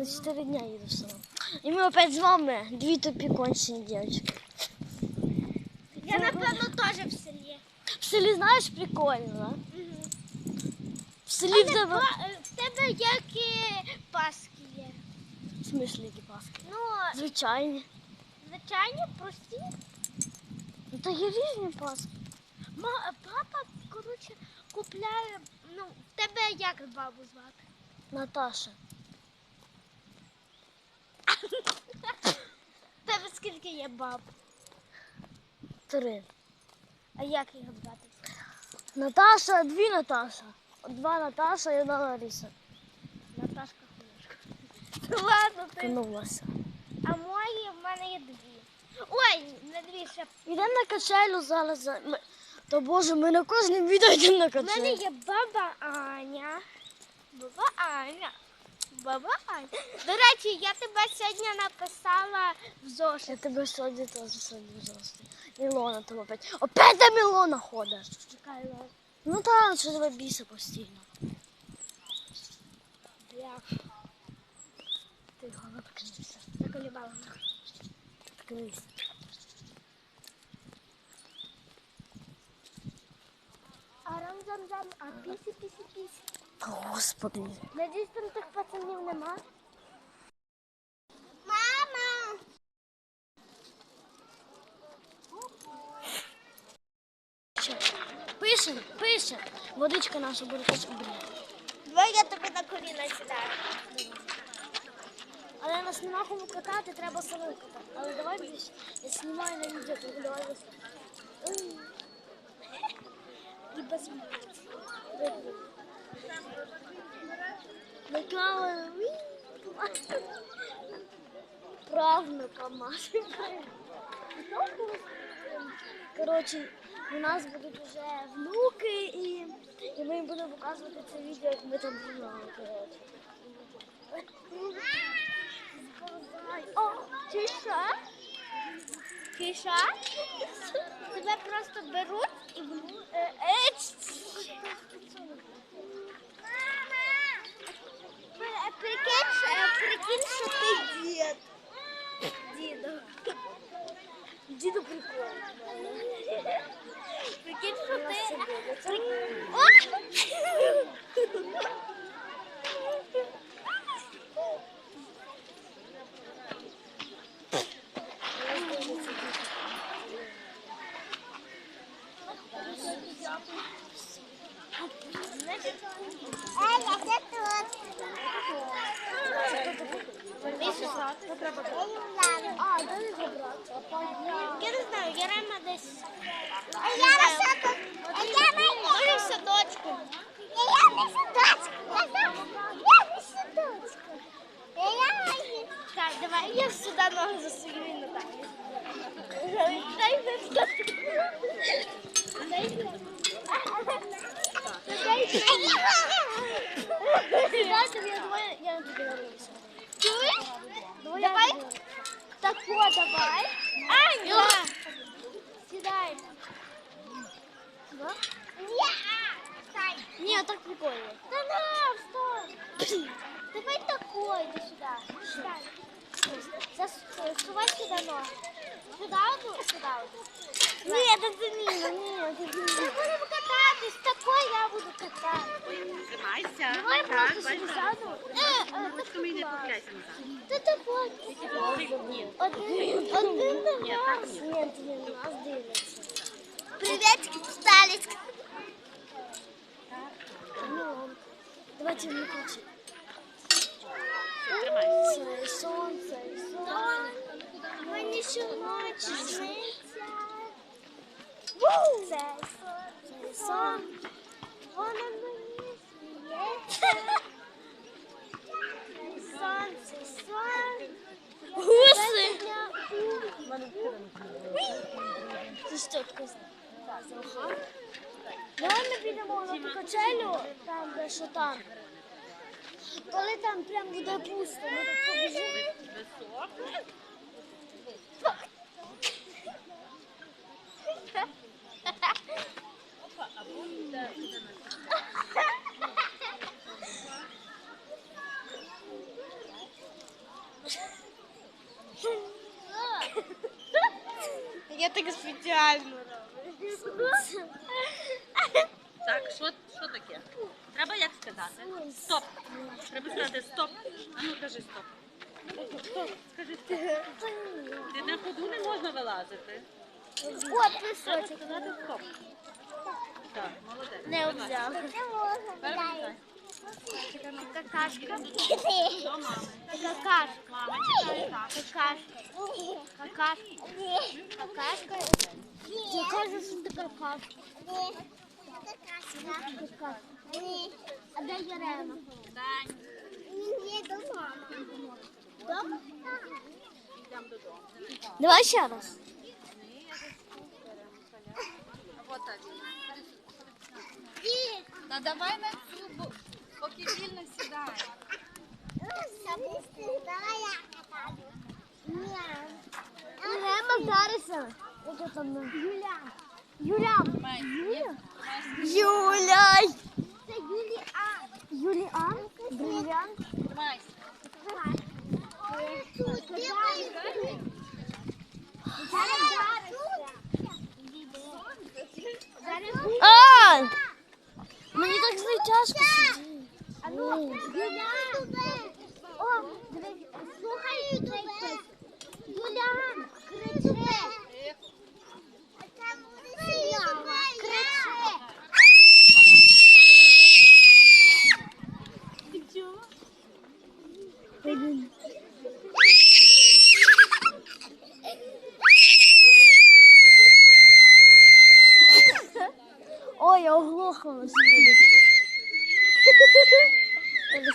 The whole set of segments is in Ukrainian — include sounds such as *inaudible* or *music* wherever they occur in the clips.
На 4 дня їду в село. І ми опять з вами, дві тупі кончені дівчатки. Я, напевно, теж в селі. В селі знаєш прикольно, да? В селі в тебе. Ба- е, В тебе які паски є? В смислі які паски? Ну, Звичайні. звичайні, прості. Ну та є різні паски. Ма- Папа, коротше, купляє. Ну, в тебе як бабу звати? Наташа. В тебе скільки є баб? Три. А як їх звати? Наташа, дві Наташа. Два Наташа і одна Лариса. Наташка. Ну *laughs* ладно, ти. Кинулася. А мої в мене є дві. Ой, не дві ще. Йдемо на качелю зараз. за- Ми... То боже, ми на кожному відео йдемо на В мене качелю. є баба Аня. Баба Аня. Баба До речі, я тебе сьогодні написала в зошит. Я тебе сьогодні теж сьогодні зросту. Мілона там опять. Опять де Мілона ходиш? Чекай, Лол. Ну так, що тебе біса постійно. Бля, Ти головне покинься. заколебала. Покинься. Арам-зам-зам, а пісі-пісі-пісі. Господи. Надіюсь, там тих пацанів нема. Мама! Що? Пишем, пишем. Водичка наша буде теж обріти. Давай я тобі на коліна сідаю. Але нас нема кому катати, треба самим катати. Але давай більше. Я знімаю на відео, давай. *laughs* І без мене. Микола. Правнука Маші. Коротше, у нас будуть вже внуки і, і ми їм будемо показувати це відео, як ми там. Коротше. О, Кіша? Кіша? Тебе просто беруть і е, е, Е, Прикинь, що- е, прикинь, що ти дід. Дідо. Діду прикольно. Прикинь, що На ти... себе. Це Еля, це тут. А, де не забрати? Я не знаю, Ярема десь. А я на садок. А я на в садочку. Я не садочку. Я не садочку. Так, давай я сюди ноги засую і на Дай мені садочку. Дай мені. Дай мені. Сідай тобі, я давай, я тобі дивлюся. Чуєш? Давай, Давай. я тобі. Тако давай. Аня! Сідай. Да? Ні, стай. Ні, так прикольно. Да на, встань. Давай такой, иди сюда. Встань. Зас- Сувай сюда ноги. Сюда одну, сюда одну. Ні, це це ні, ні, це Ми ні. будемо кататись, такой я буду катати. Тримайся. Давай Так, просто собі бачиш? сяду. Е, е, Ручками не купляйся назад. Ти такой. Ні, Один, один на ні, так нас. ні. Ні, ти не нас дивиться. Приветики, встались. Ну, давайте виключи. Тримайся. Це сонце, і сонце. Мені щоночі сниться. Це сон. Воно мені сміється. Сонце, сон. Гуси! Це що таке? Давай ми підемо на ту качелю, там, де що там. Коли там прям буде пусто, ми тут побіжимо. направо або туди, туди. Я так спеціально роблю. Так, що, таке? Треба як сказати? Стоп. Треба сказати стоп. А ну кажи стоп. Скажи стоп. Ти на ходу не можна вилазити. От, ну, Треба сказати стоп. Не взяла. Перевертай. Какашка. Какашка. Читай. Какашка. Какашка. Какашка. Я кажу, що це какашка. Какашка. А де Єрема? Дань. Є дома. Дома? Давай ще раз. Вот так. Давай на цю, бо- поки вільно сідай. Єрема зараз. Яке там? Юля. Юля. Юля. Це Юліан. Юліан. Бриллиант. Тримайся. А! Мені так з нею тяжко сидіти. Ну,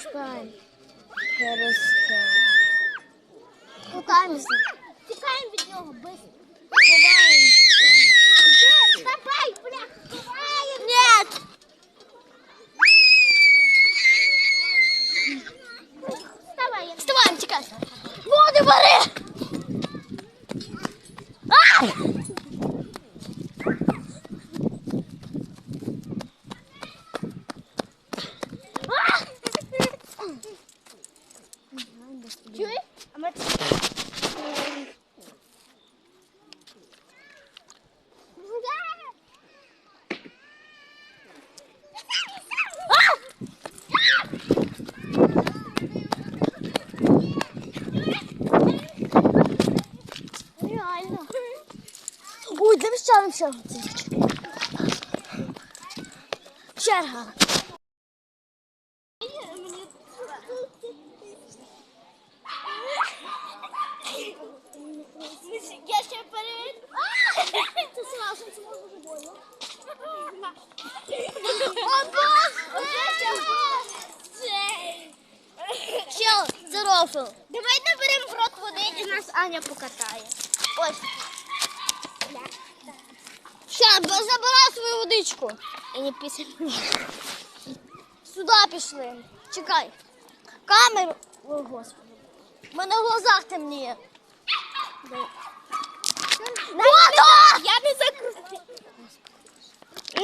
Перестань. Перестань. Катаємося. Тікаємо від нього, быстро. Ховаємося. Давай, бля, ховаємо. Нет! Вставай, я Вставаємо, Ой, для ще ще Черга. Я ще перед. Це сразу, це може больно. О, Боже! Чел, це. Давай наберемо в рот води і нас Аня покатає. Ось. Забирай свою водичку. Я не після. Сюди пішли. Чекай. Камеру. О, господи. У мене в глазах темніє. Вода! Я не